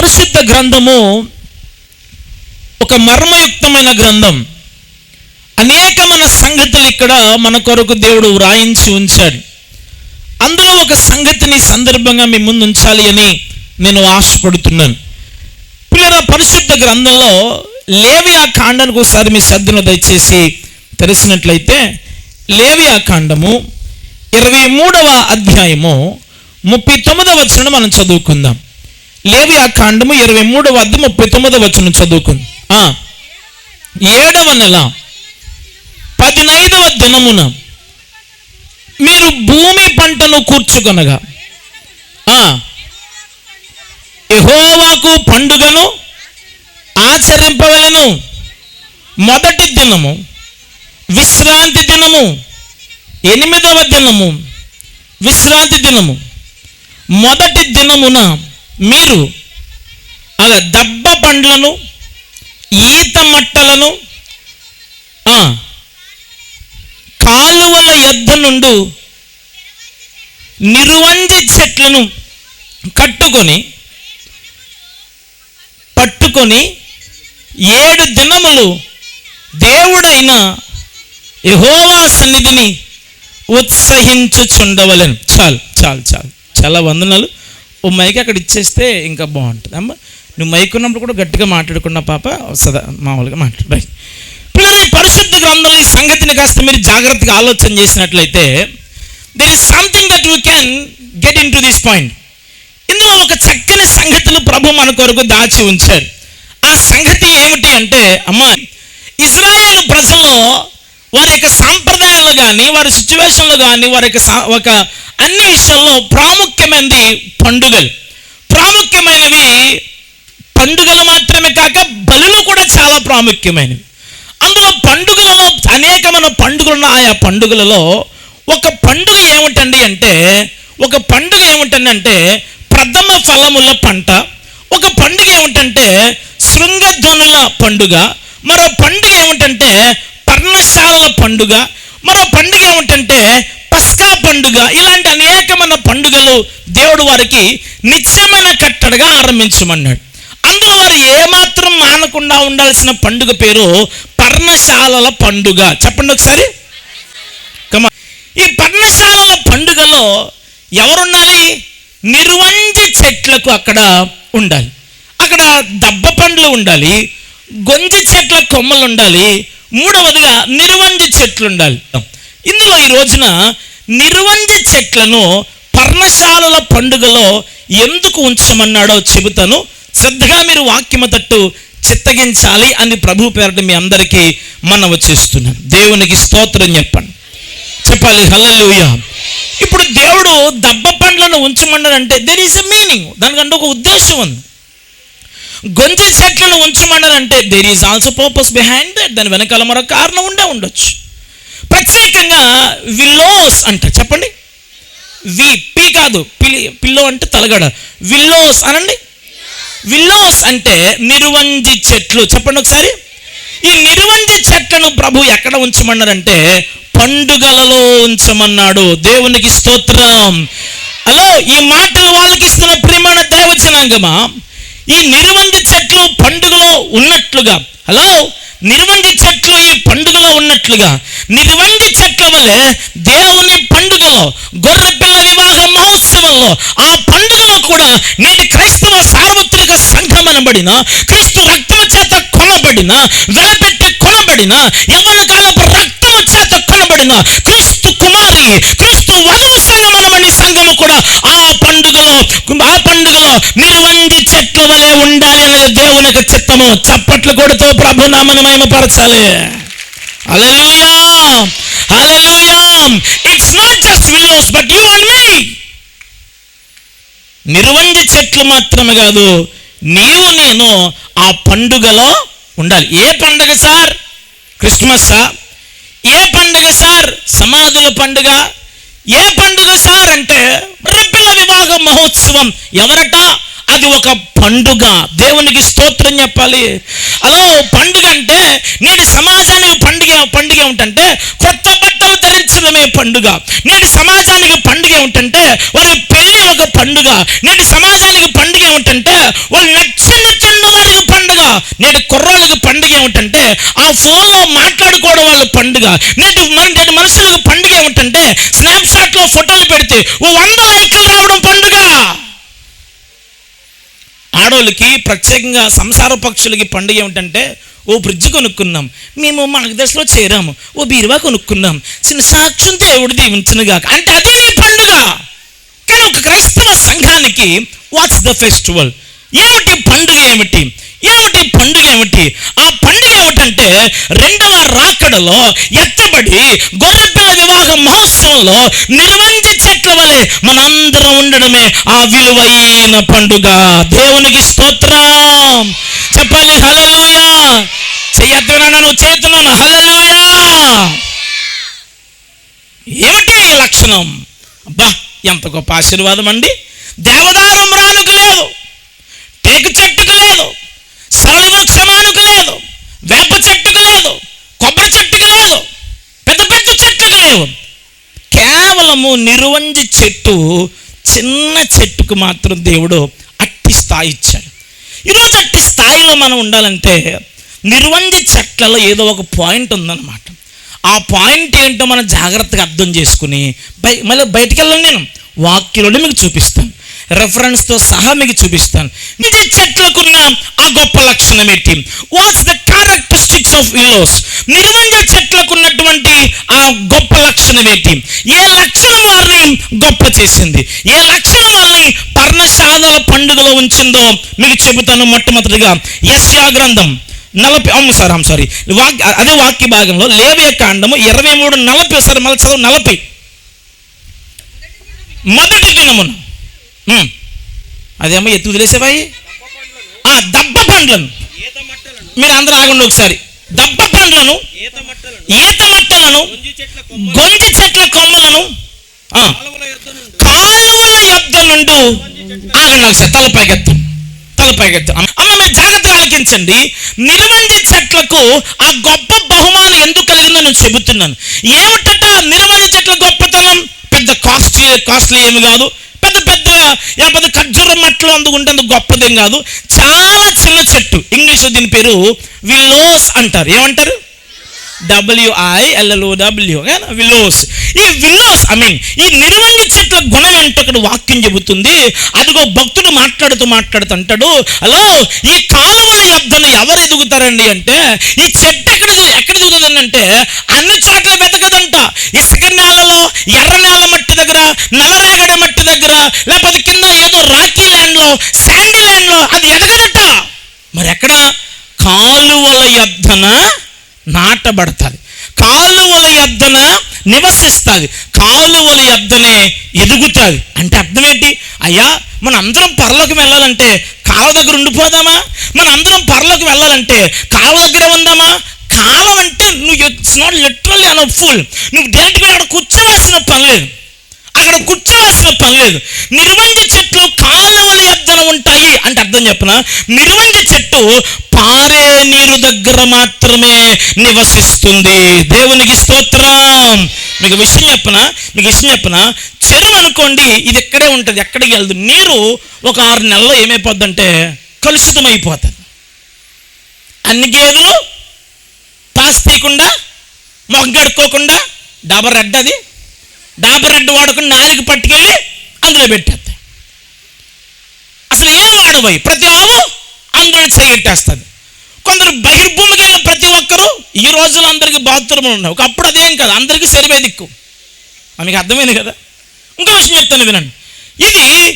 పరిశుద్ధ గ్రంథము ఒక మర్మయుక్తమైన గ్రంథం. అనేకమైన సంగతులు ఇక్కడ మన కొరకు దేవుడు వ్రాయించి ఉంచాడు. అందులో ఒక సంగతిని సందర్భంగా మీ ముందు ఉంచాలి అని నేను ఆశపడుతున్నాను. పిల్లల పరిశుద్ధ గ్రంథంలో లేవియా కాండానికి ఒకసారి మీ సర్దును దయచేసి తెలిసినట్లయితే లేవియా కాండము ఇరవై మూడవ అధ్యాయము ముప్పై తొమ్మిదవ వచనం మనం చదువుకుందాం. లేవియా కాండము ఇరవై మూడవ అధ్యాయం ముప్పై తొమ్మిదవ వచ్చిన చదువుకుంది. ఏడవ నెల పదినైదవ దినమున మీరు భూమి పంటను కూర్చుకొనగా ఎహోవాకు పండుగను ఆచరింపవలను మొదటి దినము విశ్రాంతి దినము ఎనిమిదవ దినము విశ్రాంతి దినము మొదటి దినమున మీరు అలా దబ్బ పండ్లను ఈత మట్టలను కాలువల ఎద్ద నుండి నిరువంజి చెట్లను కట్టుకొని పట్టుకొని ఏడు దినములు దేవుడైన యహోవా సన్నిధిని ఉత్సహించుచుండవలను. చాలు చాలు చాలు. చాలా వందనాలు. ఓ మైక్ అక్కడ ఇచ్చేస్తే ఇంకా బాగుంటుంది. అమ్మ నువ్వు మైక్ ఉన్నప్పుడు కూడా గట్టిగా మాట్లాడుకున్న పాప సదా మామూలుగా మాట్లాడు. పిల్లలు పరిశుద్ధ గ్రంథంలో ఈ సంగతిని కాస్త మీరు జాగ్రత్తగా ఆలోచన చేసినట్లయితే there is something that you can get into this point ఇందులో ఒక చక్కని సంగతులు ప్రభు మన కొరకు దాచి ఉంచారు. ఆ సంగతి ఏమిటి అంటే అమ్మ ఇజ్రాయేల్ ప్రజల్లో వారి యొక్క సాంప్రదాయాలు కానీ వారి సిచ్యువేషన్లు కానీ వారి యొక్క సా- ఒక అన్ని విషయాల్లో ప్రాముఖ్యమైనది పండుగలు. ప్రాముఖ్యమైనవి పండుగలు మాత్రమే కాక బలులు కూడా చాలా ప్రాముఖ్యమైనవి. అందులో పండుగలలో అనేకమైన పండుగలు ఆయా పండుగలలో ఒక పండుగ ఏమిటండి అంటే ఒక పండుగ ఏమిటండి అంటే ప్రథమ ఫలముల పంట. ఒక పండుగ ఏమిటంటే శృంగధ్వనుల పండుగ. మరో పండుగ ఏమిటంటే పర్ణశాలల పండుగ. మరో పండుగ ఏమిటంటే పస్కా పండుగ. ఇలాంటి అనేకమైన పండుగలు దేవుడు వారికి నిత్యమైన కట్టడగా ఆరంభించమన్నాడు. అందులో వారు ఏమాత్రం మానకుండా ఉండాల్సిన పండుగ పేరు పర్ణశాలల పండుగ. చెప్పండి ఒకసారి. Come ఈ పర్ణశాలల పండుగలో ఎవరుండాలి? నిర్వంజ చెట్లకు అక్కడ ఉండాలి. అక్కడ దబ్బ పండ్లు ఉండాలి. గొంజి చెట్ల కొమ్మలు ఉండాలి. మూడవదిగా నిర్వంజ చెట్లు ఉండాలి ఇందులో ఈ రోజున నిర్వంజ చెట్లను పర్ణశాలల పండుగలో ఎందుకు ఉంచమన్నాడో చెబుతాను. శ్రద్ధగా మీరు వాక్యము తట్టు చిత్తగించాలి అని ప్రభు పేరట మీ అందరికీ మనవ చేస్తున్నాను. దేవునికి స్తోత్రం చెప్పండి. చెప్పాలి హల్లెలూయా. ఇప్పుడు దేవుడు దబ్బ పండ్లను ఉంచమన్నాడంటే దెర్ ఈస్ ఎ మీనింగ్ దానికంటే ఒక ఉద్దేశం ఉంది. గొంజి చెట్లను ఉంచమన్నారంటే there is also purpose behind that దాని వెనకాల మరొక కారణం ఉండే ఉండొచ్చు. ప్రత్యేకంగా విల్లోస్ అంట. చెప్పండి. వి పి కాదు పిలి పిల్లో అంటే తలగడ. విల్లోస్ అనండి. విల్లోస్ అంటే నిరువంజి చెట్లు. చెప్పండి ఒకసారి. ఈ నిరువంజి చెట్లను ప్రభు ఎక్కడ ఉంచమన్నారంటే పండుగలలో ఉంచమన్నాడు. దేవునికి స్తోత్రం. హలో ఈ మాటలు వాళ్ళకి ఇస్తున్న ప్రియమైన దేవచనాంగమా ఈ నిరువంజి చెట్లు పండుగలో ఉన్నట్లుగా. హలో నిర్వంజి చెట్లు ఈ పండుగలో ఉన్నట్లుగా. నిర్వంజి చెట్ల వలె దేవుని పండుగలో గొర్రెపిల్ల వివాహ మహోత్సవంలో ఆ పండుగలో కూడా నేటి క్రైస్తవ సార్వత్రిక సంఘం అనబడిన క్రీస్తు రక్తము చేత కొనబడిన వెలపెట్టి కొనబడిన యవ్వన కాలపు రక్తము చేత కొనబడిన క్రీస్తు కుమారి క్రీస్తు వధువు సంఘమనమని సంఘము కూడా ఆ పండుగలో ఆ పండుగలో నిర్వంజి చెట్లు అనేది యొక్క చిత్తము చప్పట్లు కొడుతూ ప్రభు నామను మహిమపరచాలి. హల్లెలూయా! హల్లెలూయా! It's not just willows but you and మీ నిర్వంజ చెట్లు మాత్రమే కాదు నీవు నేను ఆ పండుగలో ఉండాలి. ఏ పండుగ సార్? క్రిస్మస్సా ఏ పండుగ సార్? సమాధుల పండుగ? ఏ పండుగ సార్ అంటే రెప్పిల వివాహ మహోత్సవం ఎవరట? అది ఒక పండుగ. దేవునికి స్తోత్రం చెప్పాలి. అలా పండుగ అంటే నేటి సమాజానికి పండుగ పండుగ ఏమిటంటే కొత్త బట్టలు ధరించడమే పండుగ. నేటి సమాజానికి పండుగ ఏమిటంటే వాళ్ళ పెళ్ళి ఒక పండుగ. నేటి సమాజానికి పండుగ ఏమిటంటే వాళ్ళు నచ్చిన చెండు వారికి పండుగ. నేటి కుర్రాళ్ళకి పండుగ ఏమిటంటే ఆ ఫోన్లో మాట్లాడుకోవడం వాళ్ళ పండుగ. నేటి నేటి మనుషులకు పండుగ ఏమిటంటే స్నాప్ షాట్లో ఫోటోలు పెడితే ఓ వంద లైకులు రావడం ఆడోళ్ళకి ప్రత్యేకంగా సంసార పక్షులకి పండుగ ఏమిటంటే ఓ బ్రిడ్జ్ కొనుక్కున్నాం. మేము మార్గదర్శలో చేరాము. ఓ బీరువా కొనుక్కున్నాం. చిన్న సాక్ష్యం దేవుడు దీవించనుగాక అంటే అది పండుగ. కానీ ఒక క్రైస్తవ సంఘానికి వాట్స్ ద ఫెస్టివల్ ఏమిటి పండుగ ఏమిటి? ఏమిటి పండుగ ఏమిటి? ఆ పండుగ ఏమిటంటే రెండవ రాకడలో ఎత్తబడి గొర్రెపిల్ల వివాహ మహోత్సవంలో నిలవంజి చెట్ల వలె మనందరం ఉండడమే ఆ విలువైన పండుగ. దేవునికి స్తోత్రం. చెప్పాలి హల్లెలూయా. చెయ్యత్తున్నాను నువ్వు చేతున్నాను హల్లెలూయా. ఏమిటి లక్షణం? అబ్బా ఎంత గొప్ప ఆశీర్వాదం అండి. దేవదారం రానుకు లేదు టేకు చెట్టుకు లేదు సరళవృక్షమానుకు లేదు వేప చెట్టుకు లేదు కొబ్బరి చెట్టుకు లేదు పెద్ద పెద్ద చెట్టుకు లేవు కేవలము నిరువంజి చెట్టు చిన్న చెట్టుకు మాత్రం దేవుడు అట్టి స్థాయి ఇచ్చాడు. ఈరోజు అట్టి స్థాయిలో మనం ఉండాలంటే నిర్వంజి చెట్లలో ఏదో ఒక పాయింట్ ఉందన్నమాట. ఆ పాయింట్ ఏంటో మనం జాగ్రత్తగా అర్థం చేసుకుని బయ మళ్ళీ బయటికి వెళ్ళాను నేను. వాక్యంలోనే మీకు చూపిస్తాను. రెఫరెన్స్తో సహా మీకు చూపిస్తాను. నిజ చెట్లకున్న ఆ గొప్ప లక్షణం ఏంటి? What's the characteristics of willows నిర్వంజ చెట్లకు ఉన్నటువంటి ఆ గొప్ప లక్షణం ఏంటి ఏ లక్షణం వారిని గొప్ప చేసింది? ఏ లక్షణం వారిని పర్ణశాదల పండుగలో ఉంచిందో మీకు చెబుతాను మొట్టమొదటిగా యశ్యా గ్రంథం. నలభై అవును సార్ అమ్మ సారీ. వాక్య అదే వాక్య భాగంలో లేవే కాండము ఇరవై మూడు నలభై సార్ మళ్ళీ చదువు నలభై. మొదటి దినమున. అదేమో ఎత్తు వదిలేసేవాయి ఆ దబ్బ పండ్లను. మీరు అందరూ ఆగండి ఒకసారి. దబ్బ పండ్లను ఈత మట్టలను గొంజి చెట్ల కొమ్మలను ఆ, కాలువల యొద్ద నుండి కాలువల యొద్ద నుండి ఆగండి ఒకసారి తలపైకెత్తం తలపైకెత్తం అమ్మ మీరు జాగ్రత్తగా ఆలకించండి నిలవంజి చెట్లకు ఆ గొప్ప బహుమానం ఎందుకు కలిగిందో నేను చెబుతున్నాను. ఏమిటట నిలవంజి చెట్ల గొప్పతనం? పెద్ద కాస్ట్లీ కాస్ట్లీ ఏమి కాదు. పెద్ద పెద్ద లేకపోతే ఖర్జూర మట్టిలో అందుకుంటే గొప్పదేం కాదు. చాలా చిన్న చెట్టు. ఇంగ్లీష్లో దీని పేరు విలోస్ అంటారు. ఏమంటారు? W I L L O W willows. ఈ విల్లోస్ ఐ మీన్ ఈ నిర్వంజ చెట్ల గుణం ఏంటో అక్కడ వాక్యం చెబుతుంది. అదిగో భక్తుడు మాట్లాడుతూ మాట్లాడుతూ అంటాడు హలో ఈ కాలువల యొద్దన ఎవరు ఎదుగుతారండి? అంటే ఈ చెట్టు ఎక్కడ ఎక్కడ ఎదుగుతుంది అంటే అన్ని చోట్ల వెతకదంట. ఇసుక నేలలో ఎర్ర నేల మట్టి దగ్గర నల్లరేగడి మట్టి దగ్గర లేకపోతే కింద ఏదో రాకీ ల్యాండ్లో శాండీ ల్యాండ్లో అది ఎదగదట. మరి ఎక్కడ? కాలువల యొద్దన నాటబడతాది. కాలువల యొద్దన నివసిస్తుంది. కాలువల యొద్దనే ఎదుగుతుంది. అంటే అర్థం ఏంటి అయ్యా మన అందరం పరలోకి వెళ్ళాలంటే కాలువ దగ్గర ఉండిపోదామా? మన అందరం పరలోకి వెళ్ళాలంటే కాలువ దగ్గర ఉందామా? కాలం అంటే నువ్వు it's not literally an full నువ్వు డైరెక్ట్గా అక్కడ కూర్చోవలసిన పని లేదు. అక్కడ కూర్చోవలసిన పని లేదు. నిర్వంజ చెట్లు కాలువల ఎద్దన ఉంటాయి అంటే అర్థం చెప్పిన? నిర్వంజ చెట్టు పారే నీరు దగ్గర మాత్రమే నివసిస్తుంది. దేవునికి స్తోత్రం. మీకు విషయం చెప్పిన? మీకు విషయం చెప్పిన? చెరువు అనుకోండి ఇది ఎక్కడే ఉంటుంది ఎక్కడికి వెళ్దు. నీరు ఒక ఆరు నెలల్లో ఏమైపోద్దంటే కలుషితం అయిపోతుంది అన్ని గేదెలు పాస్ తీయకుండా మొగ్గడుకోకుండా డాబర్ రెడ్ అది డాబర్ రెడ్ వాడుకుని నాలుగు పట్టుకెళ్ళి అందులో పెట్టేస్తాయి. అసలు ఏం వాడబోయి ప్రతి ఆవు అందులో చేయట్టేస్తుంది కొందరు బహిర్భూమికి వెళ్ళిన ప్రతి ఒక్కరూ ఈ రోజుల్లో అందరికీ బాత్రూములు ఉన్నాయి. ఒకప్పుడు అదేం కాదు అందరికీ సరివే దిక్కు. మనకి మీకు అర్థమైంది కదా? ఇంకో విషయం చెప్తాను వినండి. ఇది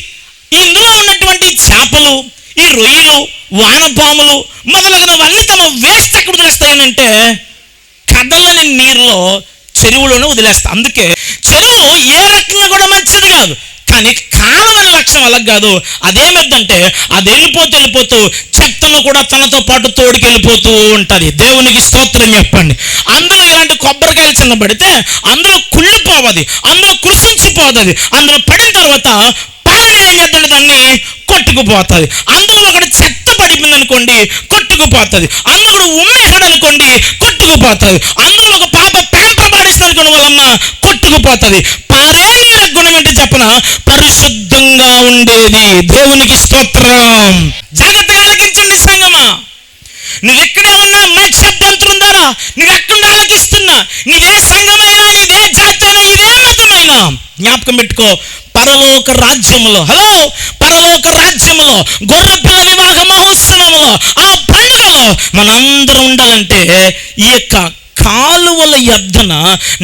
ఇందులో ఉన్నటువంటి చేపలు ఈ రొయ్యలు వానపాములు మొదలగునవన్నీ తమ వేస్ట్ ఎక్కడ వదిలేస్తాయనంటే వదిలేస్తా. అందుకే చెరువు ఏ రకంగా కూడా మంచిది కాదు. కానీ కాలమైన లక్ష్యం అలా కాదు. అదేమిటంటే అది వెళ్ళిపోతూ వెళ్ళిపోతూ చెత్తను కూడా తనతో పాటు తోడుకెళ్ళిపోతూ ఉంటుంది. దేవునికి స్తోత్రం చెప్పండి. అందులో ఇలాంటి కొబ్బరికాయలు చిన్న పడితే అందులో కుళ్ళిపోవది అందులో కృషించిపోతుంది అందులో పడిన తర్వాత పాలన ఏం దాన్ని కొట్టుకుపోతుంది. అందులో ఒకటి చెత్త పడిపోయింది అనుకోండి కొట్టుకుపోతుంది. అందులో ఒకడు ఉమ్మేసాడు అనుకోండి కొట్టుకుపోతుంది. అందులో ఒక పాప ప్యాంపర్ పాడేస్తుంది అనుకోండి గుణం వలన కొట్టుకుపోతుంది పారే గుణం అంటే చెప్పన? పరిశుద్ధంగా ఉండేది దేవునికి స్తోత్రం. జాగ్రత్తగా ఆలకించండి సంగమా. నువ్వెక్కడే ఉన్నా మైక్ శబ్దం ద్వారా నువ్వు ఎక్కడ ఆలకిస్తున్నా? నీవే సంఘమైనా నీవే జాతి ఇదే మతమైనా? జ్ఞాపకం పెట్టుకో. పరలోక రాజ్యములో హలో? పరలోక రాజ్యములో గొర్రపిల్ల వివాహ మహోత్సవంలో ఆ పండుగలో మనందరం ఉండాలంటే ఈ యొక్క కాలువల యొద్దన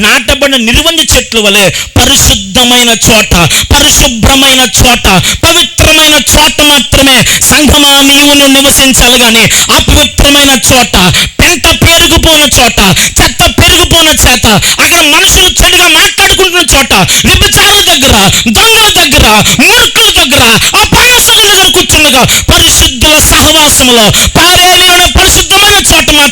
నాటబడిన నిర్వంజ చెట్లు వలె పరిశుద్ధమైన చోట పరిశుభ్రమైన చోట పవిత్రమైన చోట మాత్రమే సంఘమా నీవు నువ్వు నివసించాలి కానీ అపవిత్రమైన చోట పెంట పెరుగుపోయిన చోట చెత్త పెరిగిపోయిన చేత అక్కడ మనుషులు చెడుగా మాట్లాడుకుంటున్న చోట విభచారుల దగ్గర దొంగల దగ్గర మూర్ఖుల దగ్గర అపహాసుల దగ్గర కూర్చుండగా పరిశుద్ధుల సహవాసములో పారే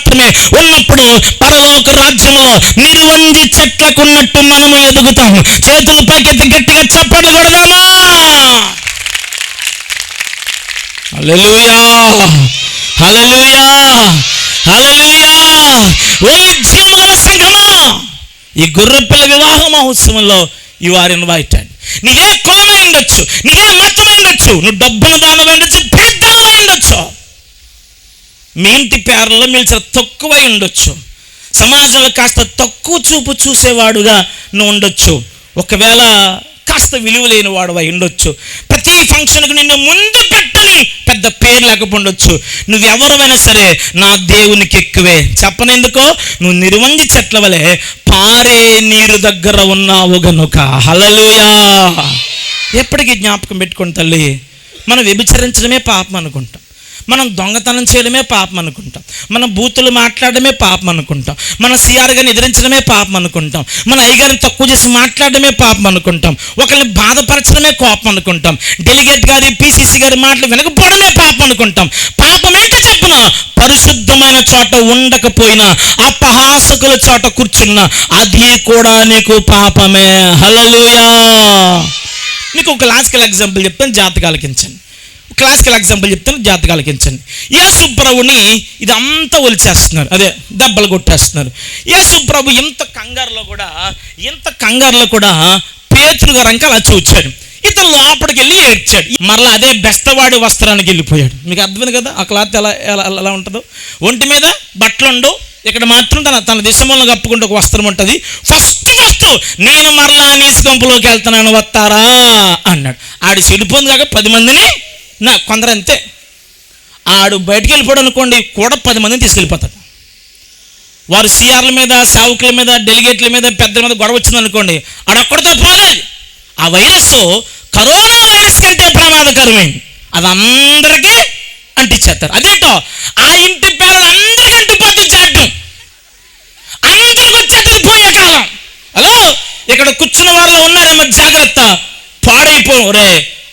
మాత్రమే ఉన్నప్పుడు పరలోక రాజ్యంలో నిర్వంజి చెట్లకున్నట్టు మనము ఎదుగుతాం. చేతులు పైకెత్తి గట్టిగా చప్పట్లు కొడదామా? హల్లెలూయా! హల్లెలూయా! హల్లెలూయా! ఓ జీవముల సంఘమా! ఈ గుర్రపిల్ల వివాహ మహోత్సవంలో యు ఆర్ ఇన్వైటెడ్ నీవే కులమై ఉండొచ్చు? నీవే మతమై ఉండొచ్చు? నువ్వు డబ్బును దానమై ఉండొచ్చు? పెద్దలమై ఉండొచ్చు? మీ ఇంటి పేర్లలో మీరు చాలా తక్కువై ఉండొచ్చు. సమాజంలో కాస్త తక్కువ చూపు చూసేవాడుగా నువ్వు ఉండొచ్చు. ఒకవేళ కాస్త విలువ లేని వాడు అయి ఉండొచ్చు. ప్రతి ఫంక్షన్కి నిన్ను ముందు పెట్టని పెద్ద పేరు లేకపోండొచ్చు నువ్వెవరమైనా సరే నా దేవునికి ఎక్కువే. చెప్పనెందుకో? నువ్వు నిర్వంజి చెట్ల వలె పారే నీరు దగ్గర ఉన్నావు గనుక. హలలుయా ఎప్పటికీ జ్ఞాపకం పెట్టుకుని తల్లి. మనం వ్యభిచరించడమే పాపం అనుకుంటాం. మనం దొంగతనం చేయడమే పాపం అనుకుంటాం. మనం బూతులు మాట్లాడడమే పాపం అనుకుంటాం. మన సిఆర్ గారిని ఎదిరించడమే పాపం అనుకుంటాం. మన అయ్యగారిని తక్కువ చేసి మాట్లాడడమే పాపం అనుకుంటాం. ఒకరిని బాధపరచడమే కోపం అనుకుంటాం. డెలిగేట్ గారి పిసిసి గారి మాటలు వినకపోవడమే పాపం అనుకుంటాం. పాపం ఏంటో చెప్పున పరిశుద్ధమైన చోట ఉండకపోయినా అపహాసకుల చోట కూర్చున్నా అది కూడా నీకు పాపమే. హలలుయా మీకు ఒక క్లాసికల్ ఎగ్జాంపుల్ చెప్తాను జాతకాలకించండి. క్లాసికల్ ఎగ్జాంపుల్ చెప్తాను జాతకాలకించండి యేసు ప్రభుని ఇదంతా ఒలిచేస్తున్నారు. అదే దెబ్బలు కొట్టేస్తున్నారు. యేసు ప్రభు ఇంత కంగారులో కూడా ఇంత కంగారులో కూడా పేతురు గారు అంక అలా చూచాడు ఇతను లోపలికి వెళ్ళి ఏడ్చాడు. మరలా అదే బెస్తవాడి వస్త్రానికి వెళ్ళిపోయాడు. మీకు అర్థమైంది కదా? ఆ క్లాత్ ఎలా ఎలా ఎలా ఉంటుందో? ఒంటి మీద బట్టలుండవు. ఇక్కడ మాత్రం తన తన దిశమూలను కప్పుకుంటూ ఒక వస్త్రం ఉంటుంది. ఫస్ట్ ఫస్ట్ నేను మరలా నీసు కంపులోకి వెళ్తున్నాను వస్తారా? అన్నాడు. ఆడి చెడిపోయింది కాక పది మందిని నా కొందరు అంతే ఆడు బయటికి వెళ్ళిపోయాడు అనుకోండి కూడా పది మందిని తీసుకెళ్ళిపోతాడు. వారు సిఆర్ల మీద సేవకుల మీద డెలిగేట్ల మీద పెద్దల మీద గొడవ వచ్చింది అనుకోండి ఆడొక్కడితో పోలేదు ఆ వైరస్ కరోనా వైరస్ కంటే ప్రమాదకరమైంది. అది అందరికీ అంటించేస్తారు అదేంటో? ఆ ఇంటి పిల్లలు అందరికీ అంటిపోతే చాటం అందరికి వచ్చేది పోయే కాలం. హలో? ఇక్కడ కూర్చున్న వాళ్ళు ఉన్నారేమో జాగ్రత్త.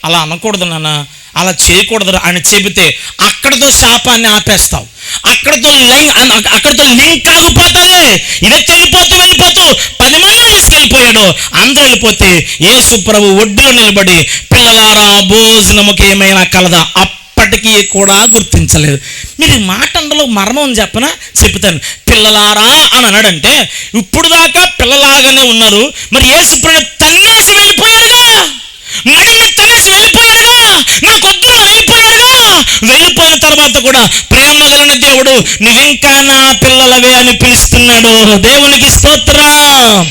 అలా అనకూడదు నాన్న. అలా చేయకూడదు అని చెబితే అక్కడతో శాపాన్ని ఆపేస్తావు. అక్కడతో లైన్ అక్కడతో లింక్ ఆగిపోతుంది ఇదే వెళ్ళిపోతూ వెళ్ళిపోతూ పది మంది తీసుకెళ్ళిపోయాడు అందరూ వెళ్ళిపోతే యేసు ప్రభు ఒడ్డులో నిలబడి పిల్లలారా భోజనముకి ఏమైనా కలదా? అప్పటికీ కూడా గుర్తించలేదు. మీరు మాట అందులో మర్మం చెప్పనా? చెప్తాను. పిల్లలారా అని అన్నాడంటే ఇప్పుడు దాకా పిల్లలాగానే ఉన్నారు. మరి యేసు ప్రభు తన్నేసి వెళ్ళిపోయారు నడిని తనేసి వెళ్ళిపోయాడుగా నా కొద్దులో వెళ్ళిపోయాడుగా వెళ్ళిపోయిన తర్వాత కూడా ప్రేమ కలిగిన దేవుడు నువ్వింకా నా పిల్లలవే అని పిలుస్తున్నాడు. దేవునికి స్తోత్రం.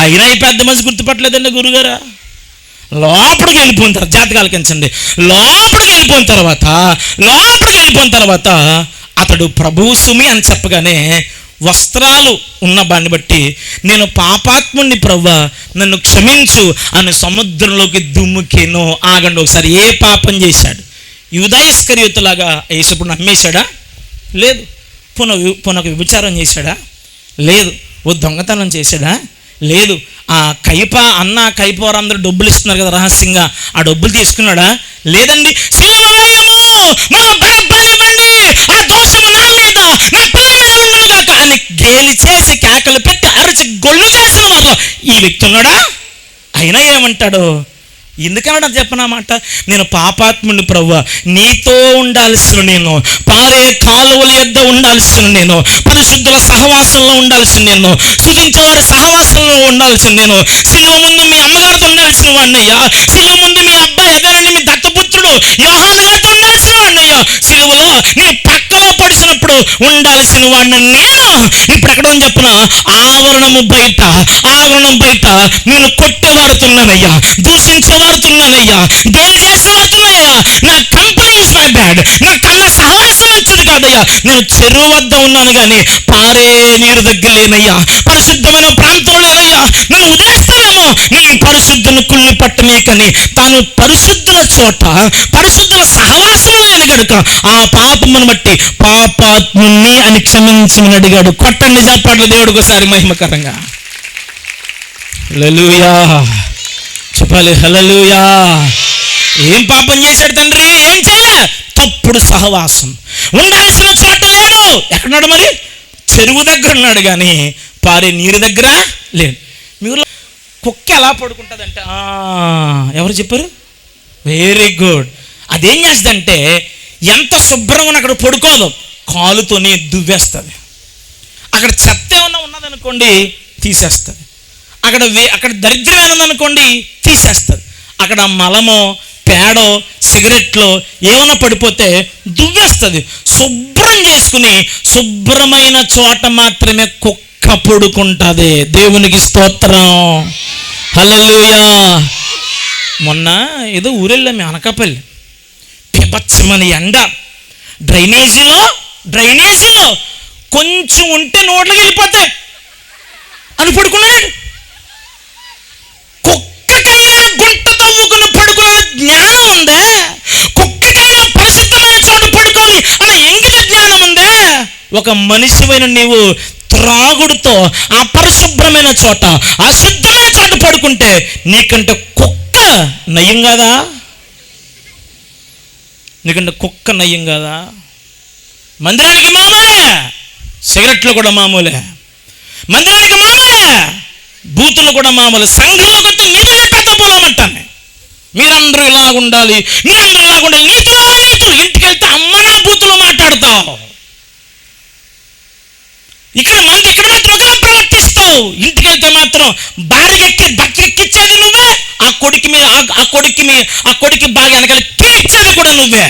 అయినా ఈ పెద్ద మనిషి గుర్తుపట్టలేదండి గురుగారా? లోపలికి వెళ్ళిపోయిన తర్వాత జాతకాలు కించండి లోపలికి వెళ్ళిపోయిన తర్వాత లోపలికి వెళ్ళిపోయిన తర్వాత అతడు ప్రభువు సుమి అని చెప్పగానే వస్త్రాలు ఉన్న బాన్ని బట్టి నేను పాపాత్ముణ్ణి ప్రవ్వ నన్ను క్షమించు అని సముద్రంలోకి దుమ్ముకేను. ఆగండి ఒకసారి ఏ పాపం చేశాడు? యుదయస్కర్యుతులాగా యేసుప్పుడు నమ్మేశాడా? లేదు. పునః పునః విభచారం చేశాడా? లేదు. ఓ దొంగతనం చేశాడా? లేదు. ఆ కైప అన్న కైపోరందరూ డబ్బులు ఇస్తున్నారు కదా రహస్యంగా. ఆ డబ్బులు తీసుకున్నాడా? లేదండి. మా ఇవ్వండి, ఆ దోషము నా మీద నా పిల్లల మీద ఉండును గాక" అని గేలి చేసి కేకలు పెట్టి అరిచి గొల్లు చేసిన వాళ్ళు ఈ వ్యక్తి ఉన్నాడా? అయినా ఏమంటాడు? ఎందుకన్నాడు చెప్పనమాట నేను పాపాత్ముని ప్రవ్వ. నీతో ఉండాల్సిన నేను పారే కాలువల యొద్ద ఉండాల్సిన నేను పరిశుద్ధుల సహవాసంలో ఉండాల్సిన నేను స్థుతించేవారి సహవాసంలో ఉండాల్సిన నేను. శిలువ ముందు మీ అమ్మగారితో ఉండాల్సిన వాడినయ్యా. సిలువ ముందు మీ అబ్బాయి ఎదరని మీ దత్తపుత్రుడు యోహాన్ గారితో ఉండాల్సిన వాడినయ్యా. శిలువలో నీ పక్క పడిసినప్పుడు ఉండాల్సిన వాడిని నేను ఇప్పుడు ఎక్కడ ఉంది చెప్పిన ఆవరణము బయట ఆవరణం బయట నేను కొట్టేవాడుతున్నానయ్యా దూషించేవాడుతున్నానయ్యా దేని చేసేవాడుతున్నాయ్యా నా కంపెనీ ఇస్ మై బ్యాడ్ నా కళ్ళ సహవాసం వచ్చింది కాదయ్యా నేను చెరువు వద్ద ఉన్నాను కానీ పారే నీరు దగ్గర లేనయ్యా పరిశుద్ధమైన ప్రాంతంలో లేనయ్యా నన్ను ఉదయిస్తానేమో నేను పరిశుద్ధుని కుళ్ళి కానీ తాను పరిశుద్ధుల చోట పరిశుద్ధుల సహవాసం కనుక ఆ పాపమును బట్టి పాపాత్ముని అని క్షమించమని అడిగాడు. కొట్టండి చెప్పట్లు దేవుడికి ఒకసారి మహిమకరంగా. లలుయా చెప్పాలి హలలుయా ఏం పాపం చేశాడు తండ్రి? ఏం చేయలే? తప్పుడు సహవాసం. ఉండాల్సిన చోట లేడు ఎక్కడున్నాడు మరి? చెరువు దగ్గర ఉన్నాడు కానీ పారే నీరు దగ్గర లేడు. మీ ఊర్లో కుక్క ఎలా పడుకుంటుందంటే? ఎవరు చెప్పారు? వెరీ గుడ్ అదేం చేస్తుందంటే ఎంత శుభ్రంగా అక్కడ పడుకోదు కాలుతోనే దువ్వేస్తుంది. అక్కడ చెత్త ఏమన్నా ఉన్నదనుకోండి తీసేస్తుంది. అక్కడ వే అక్కడ దరిద్రం ఏమైనా తీసేస్తుంది. అక్కడ మలమో పేడో సిగరెట్లో ఏమైనా పడిపోతే దువ్వేస్తుంది. శుభ్రం చేసుకుని శుభ్రమైన చోట మాత్రమే కుక్క పొడుకుంటుంది. దేవునికి స్తోత్రం. హల్లెలూయా. మొన్న ఏదో ఊరెళ్ళాము అనకాపల్లి. పచ్చమని ఎండ. డ్రైనేజీలో డ్రైనేజీలో కొంచెం ఉంటే నోట్లకి వెళ్ళిపోతాయి. అని పడుకున్నాడు. కుక్కకైనా గుంట తవ్వుకుని పడుకునే జ్ఞానం ఉందే? కుక్కకైనా పరిశుద్ధమైన చోట పడుకోవాలి. అనే ఇంగిత జ్ఞానం ఉందే? ఒక మనిషివైన నీవు త్రాగుడుతో అపరిశుభ్రమైన చోట అశుద్ధమైన చోట పడుకుంటే నీకంటే కుక్క నయం కదా? ఎందుకంటే కుక్క నయ్యం కదా? మందిరానికి మామూలే. సిగరెట్లు కూడా మామూలే. మందిరానికి మామూలే. బూతులు కూడా మామూలు. సంఘంలోకి వస్తే నీతులే పెద్ద పొలమంటాను మీరందరూ ఇలా ఉండాలి. మీరందరూ ఇలా ఉండాలి. నీతులు నీతులు ఇంటికి వెళ్తే అమ్మ నా బూతులు మాట్లాడతావు. ఇక్కడ మంది ప్రవర్తిస్తావు ఇంటికి వెళ్తే మాత్రం భార్యకి భర్త ఎక్కిచ్చేది నువ్వే? ఆ కొడుకు మీద ఆ- కొడుకు మీద ఆ కొడుకు బాగా వెనకాల కీర్చేది కూడా నువ్వే.